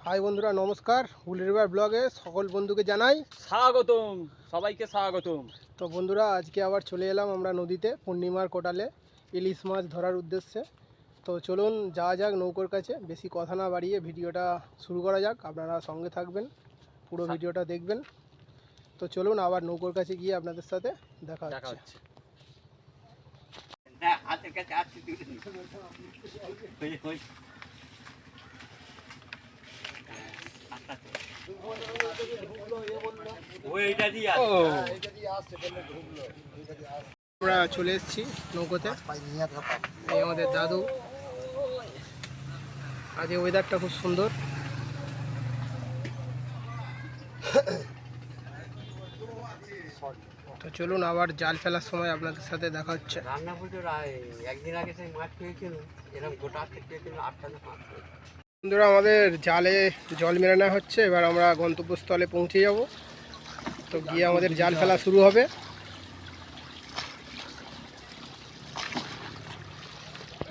High বন্ধুরা নমস্কার। হুলিরিভার ব্লগে সকল বন্ধুকে জানাই স্বাগতম সবাইকে স্বাগতম। তো বন্ধুরা আজকে আবার চলে এলাম আমরা নদীতে পূর্ণিমার কোটালে ইলিশ মাছ ধরার উদ্দেশ্যে। তো চলুন যাওয়া যাক নৌকোর কাছে। বেশি কথা না বাড়িয়ে ভিডিওটা শুরু করা যাক আপনারা সঙ্গে থাকবেন পুরো ভিডিওটা দেখবেন। তো চলুন আবার নৌকোর কাছে গিয়ে আপনাদের সাথে দেখা দেখা হচ্ছে। হচ্ছে। হাতের কাছে আসছে তুই ওই ওই ওইটা দিয়ে ও আমরা চলে এসেছি নৌকোতে। এই আমাদের দাদু। আজ ওয়েদারটা খুব সুন্দর। তো চলুন আবার জাল ফেলার সময় আপনাদের সাথে দেখা হচ্ছে। রান্না পুজোর একদিন আগে সেই মাছ খেয়েছিল এরকম গোটা হাতে খেয়েছিল আটটা পাঁচ। বন্ধুরা, আমাদের জালে জল মেরানো হচ্ছে। এবার আমরা গন্তব্যস্থলে পৌঁছে যাব। তো গিয়ে আমাদের জাল ফেলা শুরু হবে।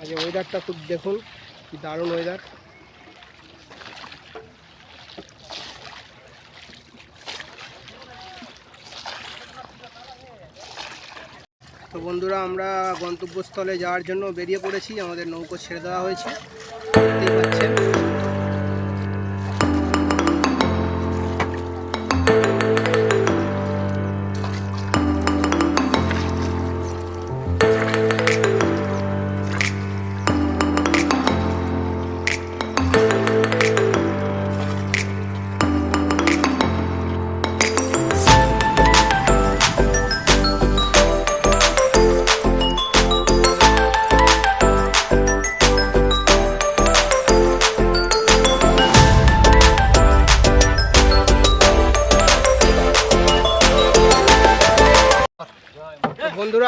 আজ ওয়েদারটা খুব দেখুন কি দারুণ ওয়েদার তো বন্ধুরা, আমরা গন্তব্যস্থলে যাওয়ার জন্য বেরিয়ে পড়েছি। আমাদের নৌকো ছেড়ে দেওয়া হয়েছে। দেখতেই পাচ্ছেন।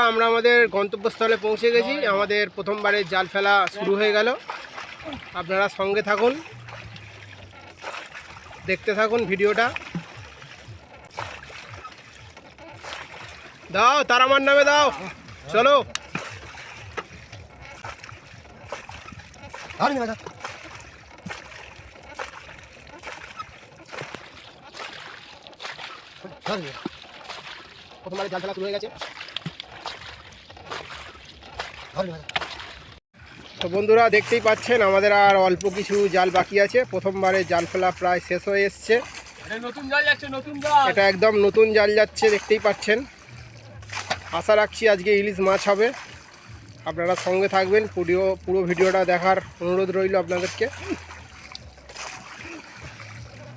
বন্ধুরা, আমরা আমাদের গন্তব্যস্থলে পৌঁছে গেছি। আমাদের প্রথমবারের জাল ফেলা শুরু হয়ে গেল। আপনারা সঙ্গে থাকুন, দেখতে থাকুন ভিডিওটা। দাও তারামার নামে দাও। চলো। প্রথমবারের জাল ফেলা শুরু হয়ে গেছে। তো বন্ধুরা দেখতেই পাচ্ছেন আমাদের আর অল্প কিছু জাল বাকি আছে। প্রথমবারে জাল ফেলা প্রায় শেষ হয়ে এসছে। এটা নতুন জাল যাচ্ছে নতুন জাল। এটা একদম নতুন জাল যাচ্ছে দেখতেই পাচ্ছেন। আশা রাখছি আজকে ইলিশ মাছ হবে। আপনারা সঙ্গে থাকবেন পুরো পুরো ভিডিওটা দেখার অনুরোধ রইল আপনাদেরকে।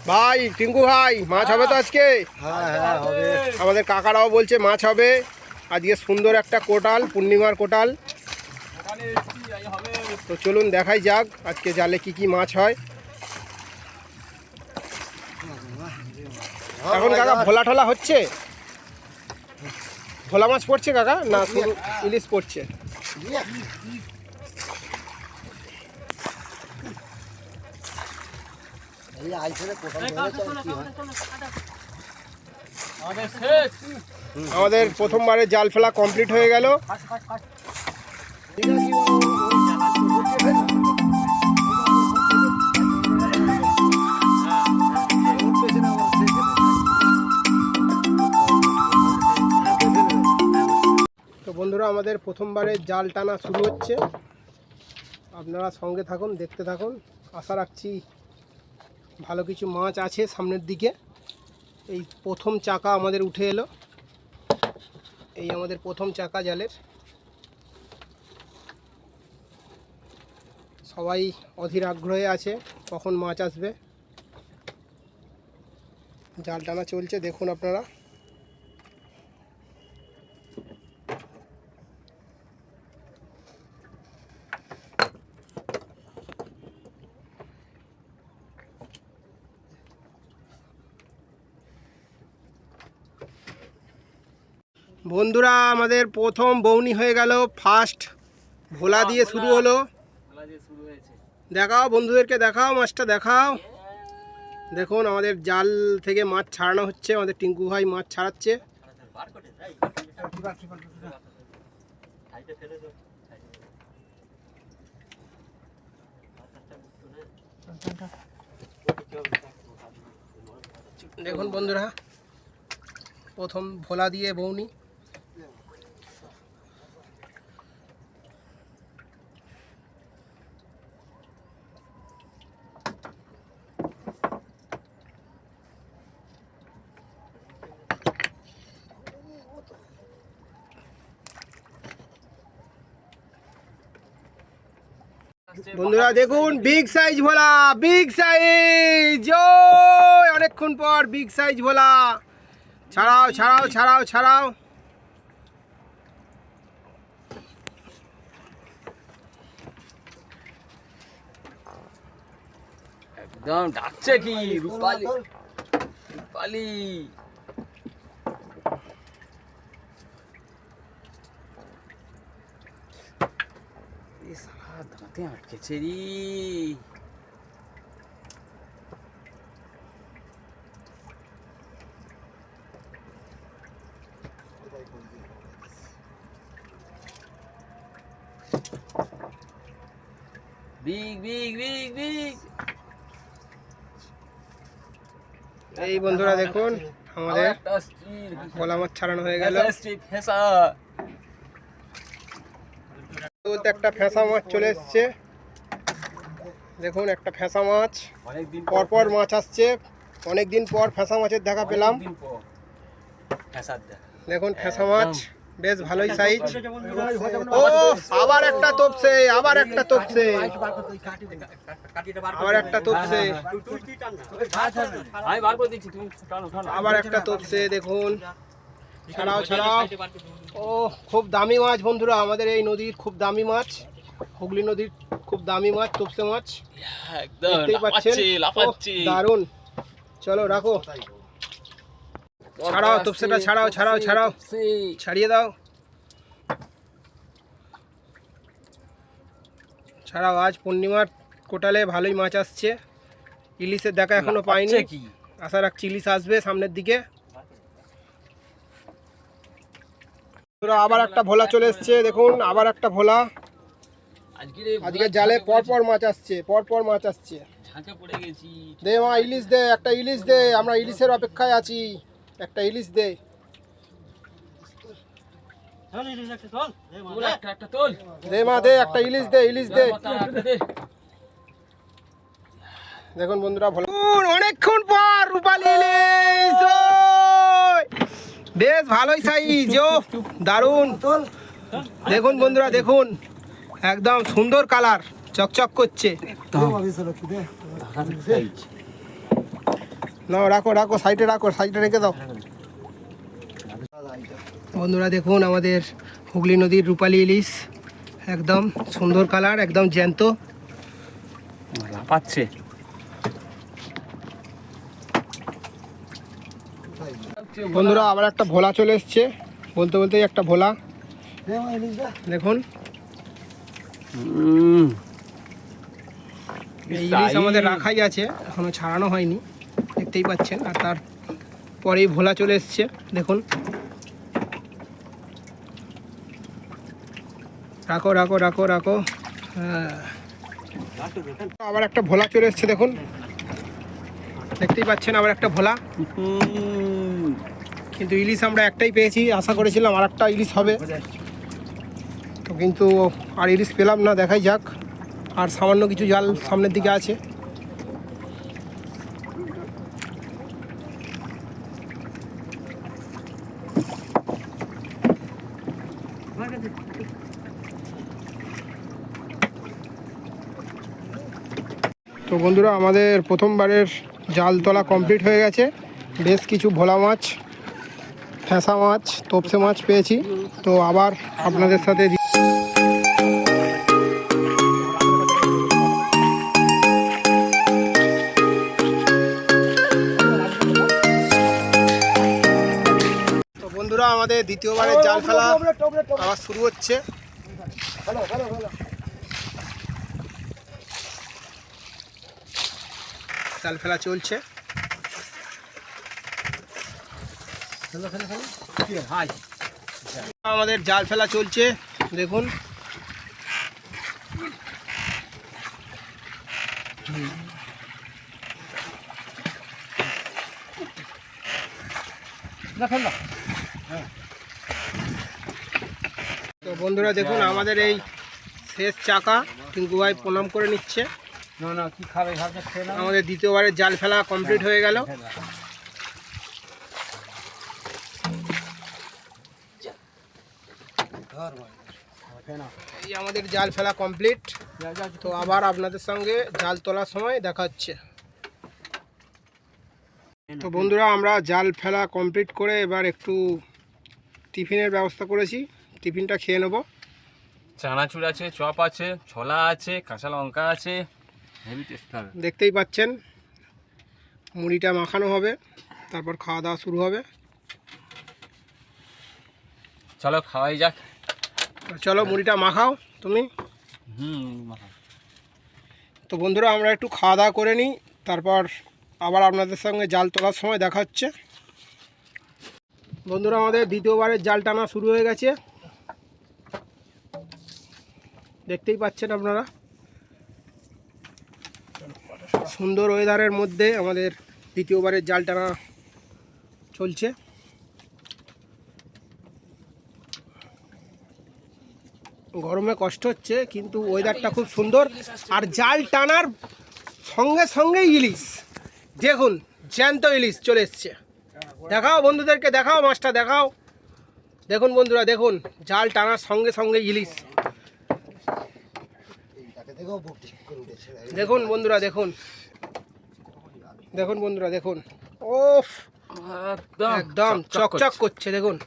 ভাই টিঙ্কু ভাই মাছ হবে তো আজকে? আমাদের কাকারাও বলছে মাছ হবে। আজকে সুন্দর একটা কোটাল পূর্ণিমার কোটাল ওখানে এসছি, এই হবে তো চলুন দেখাই যাক আজকে জালে কি কি মাছ হয়। এখন কাকা, ভোলা ঠোলা হচ্ছে? ভোলা মাছ পড়ছে কাকা, না শুধু ইলিশ পড়ছে? আমাদের প্রথমবারে জাল ফেলা কমপ্লিট হয়ে গেল। বন্ধুরা, আমাদের প্রথমবারে জাল টানা শুরু হচ্ছে। আপনারা সঙ্গে থাকুন, দেখতে থাকুন। আশা রাখছি ভালো কিছু মাছ আছে সামনের দিকে। এই প্রথম চাকা আমাদের উঠে এলো। এই আমাদের প্রথম চাকা জালের। সবাই অধীর আগ্রহে আছে কখন মাছ আসবে। জাল টানা চলছে, দেখুন আপনারা। বন্ধুরা, আমাদের প্রথম বৌনি হয়ে গেল ফার্স্ট ভোলা দিয়ে শুরু হলো। দেখাও, বন্ধুদেরকে দেখাও, মাছটা দেখাও। দেখুন, আমাদের জাল থেকে মাছ ছাড়ানো হচ্ছে, আমাদের টিঙ্কু ভাই মাছ ছাড়াচ্ছে। দেখুন, বন্ধুরা, প্রথম ভোলা দিয়ে বৌনি। বন্ধুরা দেখুন বিগ সাইজ ভোলা বিগ সাইজ অনেকক্ষণ পর বিগ সাইজ ভোলা। ছাড়াও ছাড়াও ছাড়াও ছাড়াও। একদম ডাকছে কি রূপালি রূপালি। দাঁতে আটকেছে রে বিগ বিগ বিগ বিগ এই বন্ধুরা দেখুন আমাদের মাছ ছাড়ানো হয়ে গেল ফেসা একটা ফেঁসা মাছ চলে এসছে দেখুন একটা ফেঁসা মাছ পরপর মাছ আসছে অনেক দিন পর ফেঁসা মাছের দেখা পেলাম। দেখুন ফেঁসা মাছ বেশ ভালোই সাইজ ও আবার একটা তোপছে আবার একটা তোপছে আবার একটা তোপছে আবার একটা তোপছে দেখুন ছাড়াও ছাড়াও। ও খুব দামি মাছ বন্ধুরা আমাদের এই নদীর খুব দামি মাছ হুগলি নদীর খুব দামি মাছ তোপসে মাছ। দেখতেই পাচ্ছেন? দারুণ। চলো রাখো। ছাড়াও, তোপসেটা ছাড়াও, ছাড়াও, ছাড়াও। ছাড়িয়ে দাও। ছাড়াও আজ পূর্ণিমার কোটালে ভালোই মাছ আসছে। ইলিশের দেখা এখনও পাইনি। কি? আশা রাখছি ইলিশ আসবে সামনের দিকে। আবার একটা ভোলা চলে এসছে দেখুন আবার একটা ভোলা। আজকে আজকে জালে পর পর মাছ আসছে পর পর মাছ আসছে। ঝাঁকে পড়ে গেছি। দে মা ইলিশ দে একটা ইলিশ দে আমরা ইলিশের অপেক্ষায় আছি। একটা ইলিশ দে। দে মা দে। একটা ইলিশ দে ইলিশ দে। দেখুন বন্ধুরা ভালো অনেকক্ষণ পর রূপালি ইলিশ! বেশ ভালোই সাইজ ও, দারুণ। দেখুন বন্ধুরা, দেখুন। একদম সুন্দর কালার চকচক করছে। নাও, রাখো রাখো সাইডে রাখো সাইডে রেখে দাও। বন্ধুরা, দেখুন আমাদের হুগলি নদীর রূপালি ইলিশ। একদম সুন্দর কালার একদম জ্যান্ত। লাফাচ্ছে বন্ধুরা আবার একটা ভোলা চলে এসছে। বলতে বলতেই একটা ভোলা। দেখুন। ইলিশ আমাদের রাখাই আছে এখনও ছাড়ানো হয়নি দেখতেই পাচ্ছেন আর তার পরেই ভোলা চলে এসছে দেখুন। রাখো রাখো রাখো রাখো। হ্যাঁ। আবার একটা ভোলা চলে এসছে দেখুন। দেখতেই পাচ্ছেন আবার একটা ভোলা। কিন্তু ইলিশ আমরা একটাই পেয়েছি, আশা করেছিলাম আর একটা ইলিশ হবে। তো কিন্তু আর ইলিশ পেলাম না, দেখাই যাক। আর সামান্য কিছু জাল সামনের দিকে আছে। তো বন্ধুরা, আমাদের প্রথমবারের জাল তোলা কমপ্লিট হয়ে গেছে। বেশ কিছু ভোলা মাছ। ফ্যাঁসা মাছ, তোপসে মাছ পেয়েছি। তো আবার আপনাদের সাথে বন্ধুরা, আমাদের দ্বিতীয়বারের জাল ফেলা আবার শুরু হচ্ছে। জাল ফেলা চলছে। আমাদের জাল ফেলা চলছে দেখুন। তো বন্ধুরা দেখুন আমাদের এই শেষ চাকা টিঙ্কু ভাই প্রণাম করে নিচ্ছে। আমাদের দ্বিতীয়বারের জাল ফেলা কমপ্লিট হয়ে গেল। এই আমাদের জাল ফেলা কমপ্লিট তো আবার আপনাদের সঙ্গে জাল তোলার সময় দেখা হচ্ছে তো বন্ধুরা আমরা জাল ফেলা কমপ্লিট করে এবার একটু টিফিনের ব্যবস্থা করেছি। টিফিনটা খেয়ে নেব। চানাচুর আছে চপ আছে ছোলা আছে কাঁচা লঙ্কা আছে হেভি টেস্ট হবে। দেখতেই পাচ্ছেন মুড়িটা মাখানো হবে তারপর খাওয়া দাওয়া শুরু হবে। চলো খাওয়াই যাক। চলো মুড়িটা মাখাও তুমি? তো বন্ধুরা আমরা একটু খাওয়া দাওয়া করে নিই তারপর আবার আপনাদের সঙ্গে জাল তোলার সময় দেখা হচ্ছে। বন্ধুরা আমাদের দ্বিতীয়বারের জাল টানা শুরু হয়ে গেছে। দেখতেই পাচ্ছেন আপনারা? সুন্দর ওয়েদারের মধ্যে আমাদের দ্বিতীয়বারের জাল টানা চলছে। গরমে কষ্ট হচ্ছে কিন্তু ওয়েদারটা খুব সুন্দর। আর জাল টানার সঙ্গে সঙ্গে ইলিশ। দেখুন জ্যান্ত ইলিশ চলে এসছে। দেখাও বন্ধুদেরকে দেখাও মাছটা দেখাও। দেখুন বন্ধুরা দেখুন জাল টানার সঙ্গে সঙ্গে ইলিশ। দেখুন বন্ধুরা দেখুন। দেখুন বন্ধুরা দেখুন। ওফ! একদম চকচক করছে দেখুন।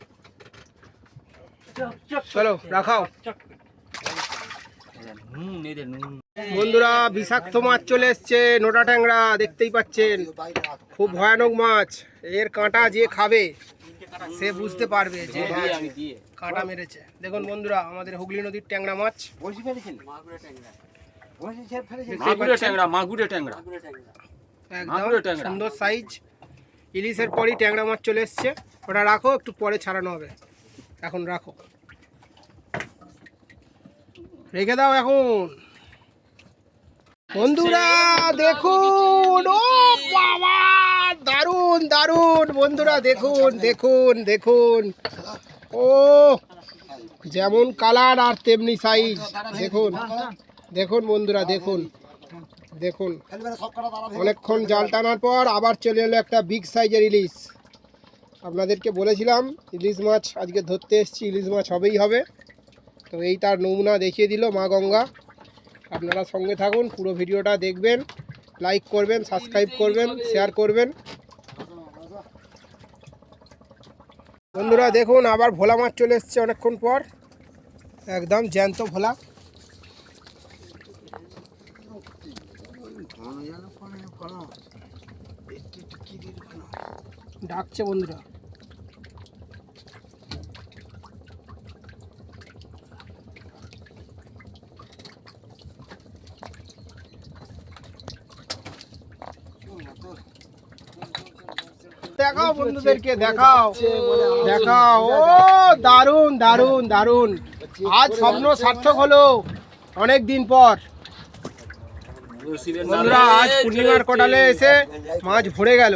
চলো রাখাও। বন্ধুরা বিষাক্ত মাছ চলে এসছে নোটা ট্যাংরা দেখতেই পাচ্ছেন। খুব ভয়ানক মাছ। এর কাঁটা যে খাবে সে বুঝতে পারবে যে হ্যাঁ, কাঁটা মেরেছে। দেখুন বন্ধুরা আমাদের হুগলি নদীর ট্যাংরা মাছ। দেখতেই মাগুরে পাচ্ছেন, ট্যাংরা। মাগুরে ট্যাংরা। একদম সুন্দর সাইজ ইলিশের পরই ট্যাংরা মাছ চলে এসছে। ওটা রাখো একটু পরে ছাড়ানো হবে। এখন রাখো। রেখে দাও এখন। বন্ধুরা, দেখুন, ও বাবা দারুণ দারুণ বন্ধুরা, দেখুন দেখুন দেখুন। ও, যেমন কালার আর তেমনি সাইজ দেখুন দেখুন বন্ধুরা, দেখুন দেখুন। অনেকক্ষণ জাল টানার পর আবার চলে এলো একটা বিগ সাইজের ইলিশ। আপনাদেরকে বলেছিলাম, ইলিশ মাছ আজকে ধরতে এসেছি, ইলিশ মাছ হবেই হবে। তো এই তার নমুনা দেখিয়ে দিল মা গঙ্গা। আপনারা সঙ্গে থাকুন, পুরো ভিডিওটা দেখবেন লাইক করবেন সাবস্ক্রাইব করবেন শেয়ার করবেন। বন্ধুরা, দেখুন, আবার ভোলা মাছ চলে এসছে অনেকক্ষণ পর। একদম জ্যান্ত ভোলা। ডাকছে বন্ধুরা। দেখাও বন্ধুদেরকে দেখাও। দেখাও। ও দারুণ দারুণ দারুণ আজ স্বপ্ন সার্থক হলো অনেক দিন পর। বন্ধুরা আজ পূর্ণিমার কোটালে এসে মাছ ভরে গেল।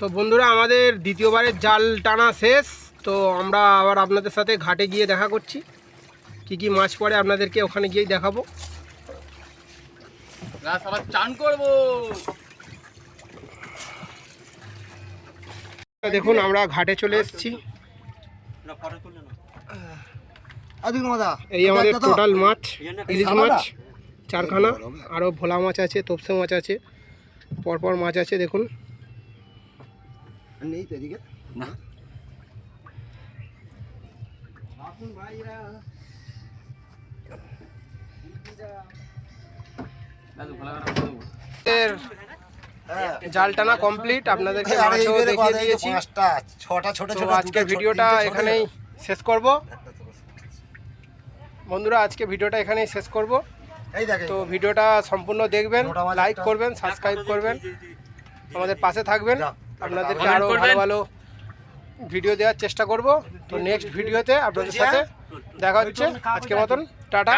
তো বন্ধুরা আমাদের দ্বিতীয়বারের জাল টানা শেষ। তো আমরা আবার আপনাদের সাথে ঘাটে গিয়ে দেখা করছি। কি কি মাছ পড়ে আপনাদেরকে ওখানে গিয়েই দেখাবো। চান করব। দেখুন আমরা ঘাটে চলে এসেছি। এই আমাদের টোটাল মাছ ইলিশ মাছ চারখানা আরও ভোলা মাছ আছে তপসে মাছ আছে পরপর মাছ আছে দেখুন। বলব। জাল টানা কমপ্লিট আপনাদেরকে মাছও দেখিয়ে দিয়েছি। ছটা ছোট ছোট আজকে ভিডিওটা এখানেই শেষ করব। বন্ধুরা আজকে ভিডিওটা এখানেই শেষ করব। তো ভিডিওটা সম্পূর্ণ দেখবেন লাইক করবেন সাবস্ক্রাইব করবেন। আমাদের পাশে থাকবেন। আপনাদেরকে আরও ভালো ভালো ভিডিও দেওয়ার চেষ্টা করব। তো নেক্সট ভিডিওতে আপনাদের সাথে দেখা হচ্ছে। আজকের মতন টাটা।